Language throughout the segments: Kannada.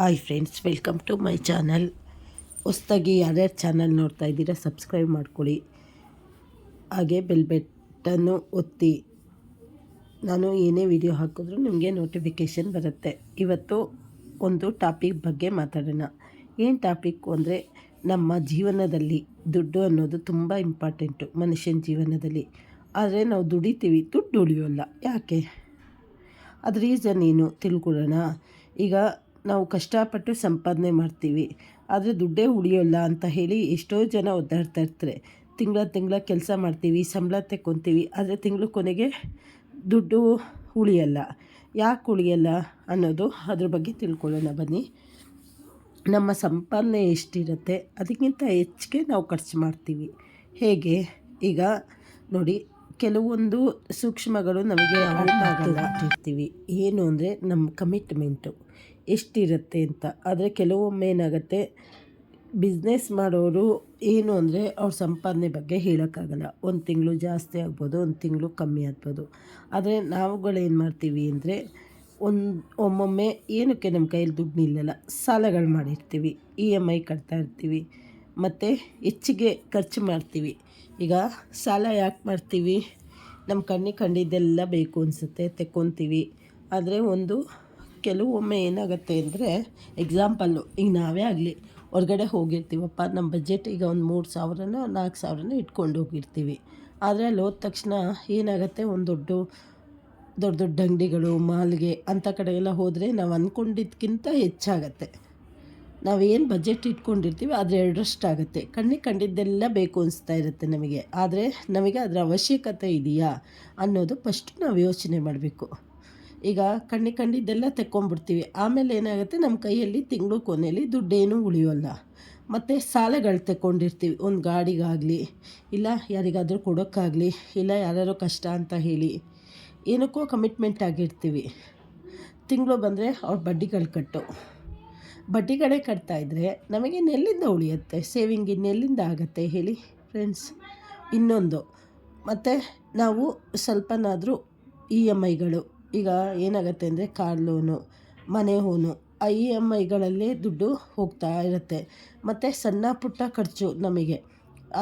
Hi friends welcome to my channel ಹೊಸ್ದಾಗಿ ಯಾರ್ಯಾರು ಚಾನಲ್ ನೋಡ್ತಾ ಇದ್ದೀರಾ ಸಬ್ಸ್ಕ್ರೈಬ್ ಮಾಡ್ಕೊಳ್ಳಿ. ಹಾಗೆ ಬೆಲ್ ಬೆಟ್ಟನ್ನು ಒತ್ತಿ. ನಾನು ಏನೇ ವಿಡಿಯೋ ಹಾಕಿದ್ರೂ ನಿಮಗೆ ನೋಟಿಫಿಕೇಷನ್ ಬರುತ್ತೆ. ಇವತ್ತು ಒಂದು ಟಾಪಿಕ್ ಬಗ್ಗೆ ಮಾತಾಡೋಣ. ಏನು ಟಾಪಿಕ್ಕು ಅಂದರೆ ನಮ್ಮ ಜೀವನದಲ್ಲಿ ದುಡ್ಡು ಅನ್ನೋದು ತುಂಬ ಇಂಪಾರ್ಟೆಂಟು ಮನುಷ್ಯನ ಜೀವನದಲ್ಲಿ. ಆದರೆ ನಾವು ದುಡಿತೀವಿ, ದುಡ್ಡು ಉಳಿಯೋಲ್ಲ. ಯಾಕೆ? ಅದು ರೀಸನ್ ಏನು ತಿಳ್ಕೊಳ್ಳೋಣ. ಈಗ ನಾವು ಕಷ್ಟಪಟ್ಟು ಸಂಪಾದನೆ ಮಾಡ್ತೀವಿ. ಆದರೆ ದುಡ್ಡೇ ಉಳಿಯೋಲ್ಲ ಅಂತ ಹೇಳಿ ಎಷ್ಟೋ ಜನ ಒದ್ದಾಡ್ತಾ ಇರ್ತಾರೆ. ತಿಂಗಳ ತಿಂಗಳ ಕೆಲಸ ಮಾಡ್ತೀವಿ, ಸಂಬಳ ತೆಕ್ಕೊತೀವಿ, ಆದರೆ ತಿಂಗಳು ಕೊನೆಗೆ ದುಡ್ಡು ಉಳಿಯಲ್ಲ. ಯಾಕೆ ಉಳಿಯಲ್ಲ ಅನ್ನೋದು ಅದ್ರ ಬಗ್ಗೆ ತಿಳ್ಕೊಳ್ಳೋಣ ಬನ್ನಿ. ನಮ್ಮ ಸಂಪಾದನೆ ಎಷ್ಟಿರುತ್ತೆ? ಅದಕ್ಕಿಂತ ಹೆಚ್ಚಿಗೆ ನಾವು ಖರ್ಚು ಮಾಡ್ತೀವಿ. ಹೇಗೆ? ಈಗ ನೋಡಿ ಕೆಲವೊಂದು ಸೂಕ್ಷ್ಮಗಳು ನಮಗೆ ಇರ್ತೀವಿ ಏನು ಅಂದರೆ ನಮ್ಮ ಕಮಿಟ್ಮೆಂಟು ಎಷ್ಟಿರುತ್ತೆ ಅಂತ. ಆದರೆ ಕೆಲವೊಮ್ಮೆ ಏನಾಗುತ್ತೆ ಬಿಸ್ನೆಸ್ ಮಾಡೋರು ಏನು ಅಂದರೆ ಅವ್ರ ಸಂಪಾದನೆ ಬಗ್ಗೆ ಹೇಳೋಕ್ಕಾಗಲ್ಲ. ಒಂದು ತಿಂಗಳು ಜಾಸ್ತಿ ಆಗ್ಬೋದು, ಒಂದು ತಿಂಗಳು ಕಮ್ಮಿ ಆಗ್ಬೋದು. ಆದರೆ ನಾವುಗಳೇನು ಮಾಡ್ತೀವಿ ಅಂದರೆ, ಒಂದು, ಒಮ್ಮೊಮ್ಮೆ ಏನಕ್ಕೆ ನಮ್ಮ ಕೈಯಲ್ಲಿ ದುಡ್ಡು ನಿಲ್ಲಲ್ಲ, ಸಾಲಗಳು ಮಾಡಿರ್ತೀವಿ ಇ ಎಂ ಐ ಕಟ್ತಾ ಇರ್ತೀವಿ. ಮತ್ತು ಹೆಚ್ಚಿಗೆ ಖರ್ಚು ಮಾಡ್ತೀವಿ. ಈಗ ಸಾಲ ಯಾಕೆ ಮಾಡ್ತೀವಿ? ನಮ್ಮ ಕಣ್ಣಿಗೆ ಕಂಡಿದ್ದೆಲ್ಲ ಬೇಕು ಅನಿಸುತ್ತೆ, ತೆಕ್ಕೊತೀವಿ. ಆದರೆ ಒಂದು ಕೆಲವೊಮ್ಮೆ ಏನಾಗುತ್ತೆ ಅಂದರೆ ಎಕ್ಸಾಂಪಲ್ಲು ಈಗ ನಾವೇ ಆಗಲಿ ಹೊರಗಡೆ ಹೋಗಿರ್ತೀವಪ್ಪ ನಮ್ಮ ಬಜೆಟ್ ಈಗ ಒಂದು ಮೂರು ಸಾವಿರನೋ ನಾಲ್ಕು ಸಾವಿರನೋ ಇಟ್ಕೊಂಡು ಹೋಗಿರ್ತೀವಿ. ಆದರೆ ಅಲ್ಲಿ ಹೋದ ತಕ್ಷಣ ಏನಾಗುತ್ತೆ? ಒಂದು ದೊಡ್ಡ ದೊಡ್ಡ ದೊಡ್ಡ ಅಂಗಡಿಗಳು, ಮಾಲ್ಗೆ ಅಂಥ ಕಡೆ ಎಲ್ಲ ಹೋದರೆ ನಾವು ಅಂದ್ಕೊಂಡಿದ್ದಕ್ಕಿಂತ ಹೆಚ್ಚಾಗತ್ತೆ. ನಾವೇನು ಬಜೆಟ್ ಇಟ್ಕೊಂಡಿರ್ತೀವಿ, ಆದರೆ ಎರಡರಷ್ಟಾಗುತ್ತೆ ಕಣ್ಣಿಗೆ ಕಂಡಿದ್ದೆಲ್ಲ ಬೇಕು ಅನಿಸ್ತಾ ಇರುತ್ತೆ ನಮಗೆ. ಆದರೆ ನಮಗೆ ಅದರ ಅವಶ್ಯಕತೆ ಇದೆಯಾ ಅನ್ನೋದು ಫಸ್ಟ್ ನಾವು ಯೋಚನೆ ಮಾಡಬೇಕು. ಈಗ ಕಣ್ಣಿಗೆ ಕಂಡಿದ್ದೆಲ್ಲ ತೆಕ್ಕೊಂಬಿಡ್ತೀವಿ ಆಮೇಲೆ ಏನಾಗುತ್ತೆ ನಮ್ಮ ಕೈಯಲ್ಲಿ ತಿಂಗಳು ಕೊನೆಯಲ್ಲಿ ದುಡ್ಡೇನೂ ಉಳಿಯೋಲ್ಲ. ಮತ್ತು ಸಾಲಗಳು ತೆಕ್ಕೊಂಡಿರ್ತೀವಿ. ಒಂದು ಗಾಡಿಗಾಗಲಿ, ಇಲ್ಲ ಯಾರಿಗಾದರೂ ಕೊಡೋಕ್ಕಾಗಲಿ, ಇಲ್ಲ ಯಾರ್ಯಾರೋ ಕಷ್ಟ ಅಂತ ಹೇಳಿ ಏನಕ್ಕೋ ಕಮಿಟ್ಮೆಂಟ್ ಆಗಿರ್ತೀವಿ. ತಿಂಗಳು ಬಂದರೆ ಅವ್ರ ಬಡ್ಡಿಗಳು ಕಟ್ಟು. ಬಡ್ಡಿಗಳೇ ಇದ್ದರೆ ನಮಗೆ ನೆಲ್ಲಿಂದ ಉಳಿಯುತ್ತೆ ಸೇವಿಂಗ್ ಇನ್ನೆಲ್ಲಿಂದ ಆಗುತ್ತೆ ಹೇಳಿ ಫ್ರೆಂಡ್ಸ್ ಇನ್ನೊಂದು, ಮತ್ತು ನಾವು ಸ್ವಲ್ಪನಾದರೂ ಇ ಎಂ ಐಗಳು ಈಗ ಏನಾಗುತ್ತೆ ಅಂದರೆ ಕಾರ್ ಲೋನು ಮನೆ ಲೋನು ಆ ಇ ಎಂ ಐಗಳಲ್ಲೇ ದುಡ್ಡು ಹೋಗ್ತಾ ಇರುತ್ತೆ, ಮತ್ತು ಸಣ್ಣ ಪುಟ್ಟ ಖರ್ಚು ನಮಗೆ,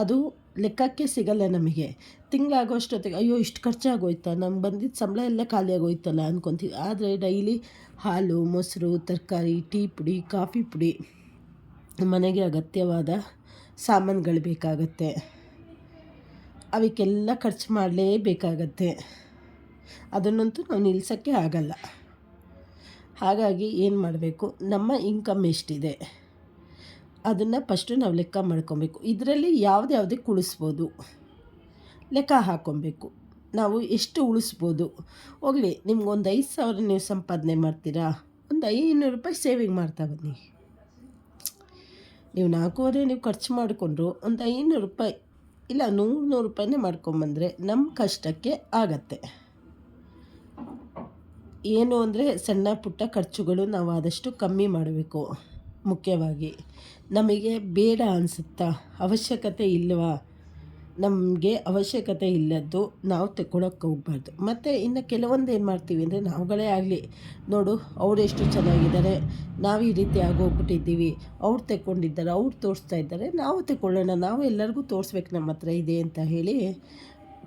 ಅದು ಲೆಕ್ಕಕ್ಕೆ ಸಿಗಲ್ಲ ನಮಗೆ. ತಿಂಗಳಾಗೋಷ್ಟೊತ್ತಿಗೆ, ಅಯ್ಯೋ, ಇಷ್ಟು ಖರ್ಚಾಗೋಯ್ತಾ? ನಮ್ಗೆ ಬಂದಿದ್ದ ಸಂಬಳ ಎಲ್ಲ ಖಾಲಿಯಾಗೋಯ್ತಲ್ಲ? ಅಂದ್ಕೊತೀವಿ ಆದರೆ ಡೈಲಿ ಹಾಲು, ಮೊಸರು, ತರಕಾರಿ, ಟೀ ಪುಡಿ, ಕಾಫಿ ಪುಡಿ ಮನೆಗೆ ಅಗತ್ಯವಾದ ಸಾಮಾನುಗಳು ಬೇಕಾಗತ್ತೆ. ಅವಕ್ಕೆಲ್ಲ ಖರ್ಚು ಮಾಡಲೇಬೇಕಾಗತ್ತೆ. ಅದನ್ನಂತೂ ನಾವು ನಿಲ್ಲಿಸೋಕ್ಕೆ ಆಗಲ್ಲ. ಹಾಗಾಗಿ ಏನು ಮಾಡಬೇಕು? ನಮ್ಮ ಇನ್ಕಮ್ ಎಷ್ಟಿದೆ? ಅದನ್ನು ಫಸ್ಟು ನಾವು ಲೆಕ್ಕ ಮಾಡ್ಕೊಬೇಕು. ಇದರಲ್ಲಿ ಯಾವುದ್ಯಾವುದಕ್ಕೆ ಉಳಿಸ್ಬೋದು ಲೆಕ್ಕ ಹಾಕ್ಕೊಬೇಕು ನಾವು ಎಷ್ಟು ಉಳಿಸ್ಬೋದು? ಹೋಗಲಿ, ನಿಮ್ಗೊಂದು ಐದು ಸಾವಿರ ನೀವು ಸಂಪಾದನೆ ಮಾಡ್ತೀರಾ? ಒಂದು ಐನೂರು ರೂಪಾಯಿ ಸೇವಿಂಗ್ ಮಾಡ್ತಾ ಬನ್ನಿ. ನೀವು ನಾಲ್ಕೂವರೆ ನೀವು ಖರ್ಚು ಮಾಡಿಕೊಂಡ್ರು ಒಂದು ಐನೂರು ರೂಪಾಯಿ, ಇಲ್ಲ ನೂರು ನೂರು ರೂಪಾಯಿನೇ ಮಾಡ್ಕೊಂಬಂದರೆ ನಮ್ಮ ಕಷ್ಟಕ್ಕೆ ಆಗತ್ತೆ. ಏನು ಅಂದರೆ ಸಣ್ಣ ಪುಟ್ಟ ಖರ್ಚುಗಳು ನಾವು ಆದಷ್ಟು ಕಮ್ಮಿ ಮಾಡಬೇಕು. ಮುಖ್ಯವಾಗಿ ನಮಗೆ ಬೇಡ ಅನಿಸುತ್ತಾ? ಅವಶ್ಯಕತೆ ಇಲ್ಲವಾ ನಮಗೆ ಅವಶ್ಯಕತೆ ಇಲ್ಲದ್ದು ನಾವು ತೆಕ್ಕೊಳಕ್ಕೆ ಹೋಗ್ಬಾರ್ದು. ಮತ್ತು ಇನ್ನು ಕೆಲವೊಂದು ಏನು ಮಾಡ್ತೀವಿ ಅಂದರೆ ನಾವುಗಳೇ ಆಗಲಿ, ನೋಡು ಅವರೆಷ್ಟು ಚೆನ್ನಾಗಿದ್ದಾರೆ, ನಾವು ಈ ರೀತಿ ಆಗೋಗ್ಬಿಟ್ಟಿದ್ದೀವಿ, ಅವ್ರು ತೆಕ್ಕೊಂಡಿದ್ದಾರೆ, ಅವ್ರು ತೋರಿಸ್ತಾ ಇದ್ದಾರೆ, ನಾವು ತಗೊಳ್ಳೋಣ ನಾವು ಎಲ್ಲರಿಗೂ ತೋರಿಸ್ಬೇಕು ನಮ್ಮ ಹತ್ರ ಇದೆ ಅಂತ ಹೇಳಿ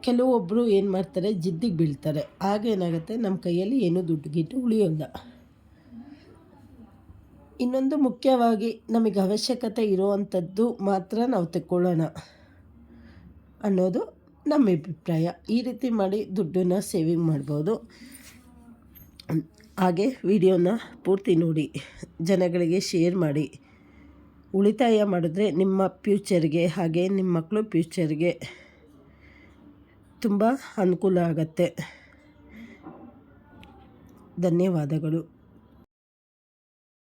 ಕೆಲವೊಬ್ಬರು ಏನು ಮಾಡ್ತಾರೆ, ಜಿದ್ದಿಗೆ ಬೀಳ್ತಾರೆ. ಆಗೇನಾಗುತ್ತೆ ನಮ್ಮ ಕೈಯಲ್ಲಿ ಏನೂ ದುಡ್ಡು ಗಿಟ್ಟು ಉಳಿಯೋಲ್ಲ. ಇನ್ನೊಂದು ಮುಖ್ಯವಾಗಿ ನಮಗೆ ಅವಶ್ಯಕತೆ ಇರುವಂಥದ್ದು ಮಾತ್ರ ನಾವು ತೆಕ್ಕೊಳ್ಳೋಣ. ಅನ್ನೋದು ನಮ್ಮ ಅಭಿಪ್ರಾಯ. ಈ ರೀತಿ ಮಾಡಿ ದುಡ್ಡನ್ನು ಸೇವಿಂಗ್ ಮಾಡ್ಬೋದು. ಹಾಗೆ ವಿಡಿಯೋನ ಪೂರ್ತಿ ನೋಡಿ, ಜನಗಳಿಗೆ ಶೇರ್ ಮಾಡಿ. ಉಳಿತಾಯ ಮಾಡಿದ್ರೆ ನಿಮ್ಮ ಫ್ಯೂಚರ್ಗೆ ಹಾಗೆ ನಿಮ್ಮ ಮಕ್ಕಳು ಫ್ಯೂಚರ್ಗೆ ತುಂಬ ಅನುಕೂಲ ಆಗತ್ತೆ. ಧನ್ಯವಾದಗಳು.